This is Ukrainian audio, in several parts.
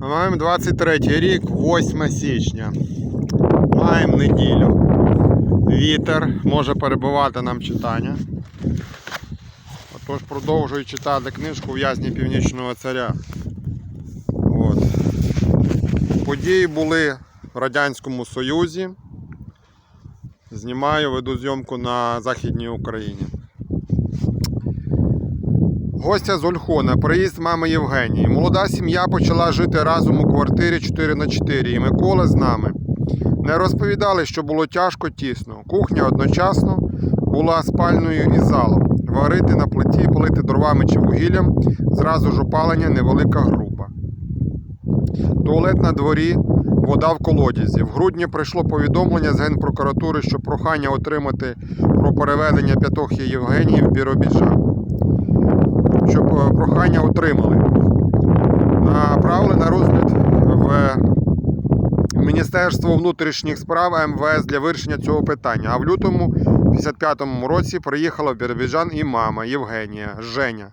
Маємо 23 рік, 8 січня. Маємо неділю. Вітер може перебувати нам читання. Отож продовжую читати книжку В'язні Північного царя. От. Події були в Радянському Союзі. Знімаю, веду зйомку на Західній Україні. Гостя з Ольхона, приїзд мами Євгенії. Молода сім'я почала жити разом у квартирі 4 на 4 і Микола з нами. Не розповідали, що було тяжко тісно. Кухня одночасно була спальною і залом. Варити на плиті, полити дровами чи вугіллям, зразу ж опалення невелика група. Туалет на дворі, вода в колодязі. В грудні прийшло повідомлення з Генпрокуратури, що прохання отримати про переведення П'ятохи Євгенії в Біробіджан. Прохання отримали. Направили на розгляд в Міністерство внутрішніх справ МВС для вирішення цього питання. А в лютому 55-му році приїхала в Біробіджан і мама Євгенія, Женя,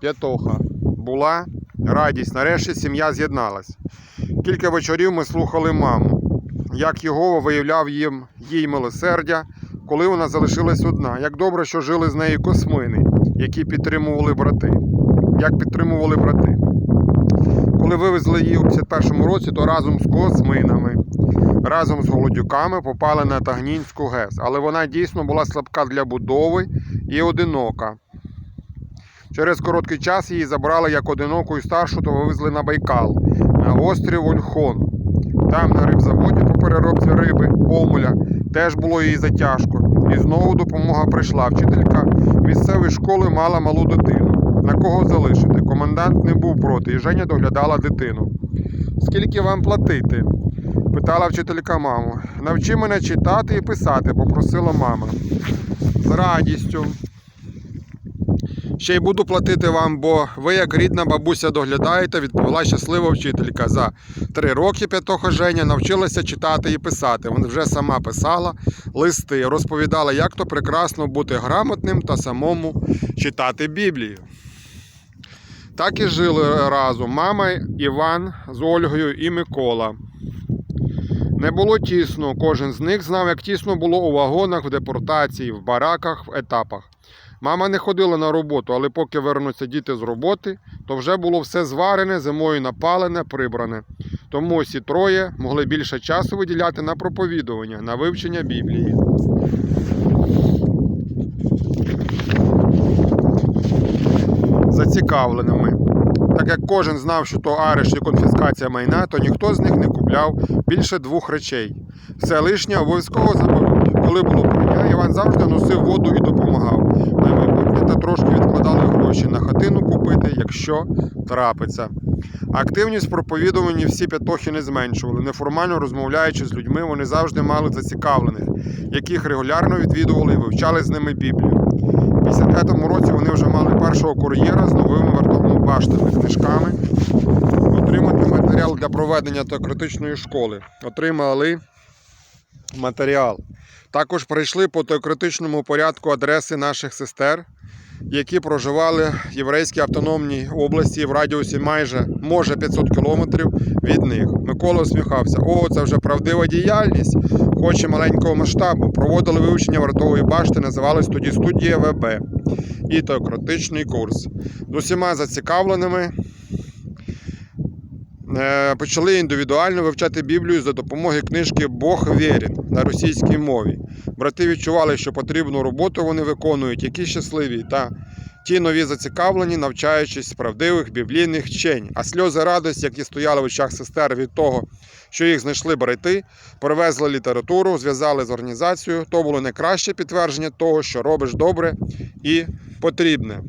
П'ятоха. Була радість. Нарешті сім'я з'єдналась. Кілька вечорів ми слухали маму, як Єгова виявляв їм їй милосердя, коли вона залишилась одна. Як добре, що жили з нею космини, які підтримували брати. Як підтримували брати. Коли вивезли її у 51-му році, то разом з косминами, разом з голодюками попали на Тагнінську ГЕС. Але вона дійсно була слабка для будови і одинока. Через короткий час її забрали як одиноку і старшу, то вивезли на Байкал, на острів Ольхон. Там на рибзаводі по переробці риби, омуля, теж було їй затяжко. І знову допомога прийшла. Вчителька місцевої школи мала малу дитину. На кого залишити? Комендант не був проти, і Женя доглядала дитину. Скільки вам платити? питала вчителька маму. Навчи мене читати і писати, попросила мама. З радістю. Ще й буду платити вам, бо ви, як рідна бабуся, доглядаєте, відповіла щаслива вчителька. За три роки п'ятого Женя навчилася читати і писати. Вона вже сама писала листи, розповідала, як то прекрасно бути грамотним та самому читати Біблію. Так і жили разом мама, Іван з Ольгою і Микола. Не було тісно, кожен з них знав, як тісно було у вагонах, в депортації, в бараках, в етапах. Мама не ходила на роботу, але поки вернуться діти з роботи, то вже було все зварене, зимою напалене, прибране. Тому всі троє могли більше часу виділяти на проповідування, на вивчення Біблії. Зацікавленими. Так як кожен знав, що то арешт і конфіскація майна, то ніхто з них не купляв більше двох речей. Все лишнє обов'язково заберуть. Коли було прання, Іван завжди носив воду і допомагав. Майбутнє та трошки відкладали гроші на хатину купити, якщо трапиться. Активність в всі п'ятохи не зменшували. Неформально розмовляючи з людьми, вони завжди мали зацікавлених, яких регулярно відвідували і вивчали з ними Біблію. У 55-му році вони вже мали першого кур'єра з новими вартовими баштами, книжками. Отримати матеріал для проведення теократичної школи. Отримали матеріал. Також прийшли по теократичному порядку адреси наших сестер, які проживали в Єврейській автономній області в радіусі майже може 500 кілометрів від них. Микола усміхався: О, це вже правдива діяльність, хоч і маленького масштабу. Проводили вивчення вартової башти, називалось тоді студія ВБ і теократичний курс. З усіма зацікавленими почали індивідуально вивчати Біблію за допомогою книжки Бог вірен на російській мові. Брати відчували, що потрібну роботу вони виконують, які щасливі та ті нові зацікавлені, навчаючись правдивих біблійних вчень. А сльози радості, які стояли в очах сестер від того, що їх знайшли брати, перевезли літературу, зв'язали з організацією, то було найкраще підтвердження того, що робиш добре і потрібне.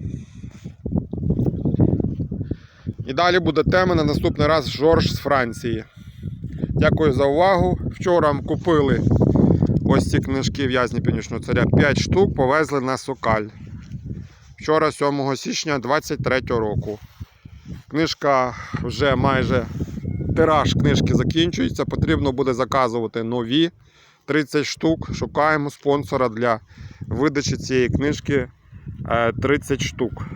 І далі буде тема на наступний раз Жорж з Франції. Дякую за увагу. Вчора купили ось ці книжки В'язні Північного царя 5 штук, повезли на Сокаль. Вчора, 7 січня 23 року. Книжка вже майже тираж книжки закінчується. Потрібно буде заказувати нові 30 штук. Шукаємо спонсора для видачі цієї книжки е, 30 штук.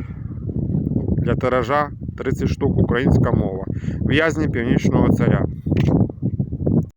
Для тиража 30 штук українська мова. В'язні північного царя.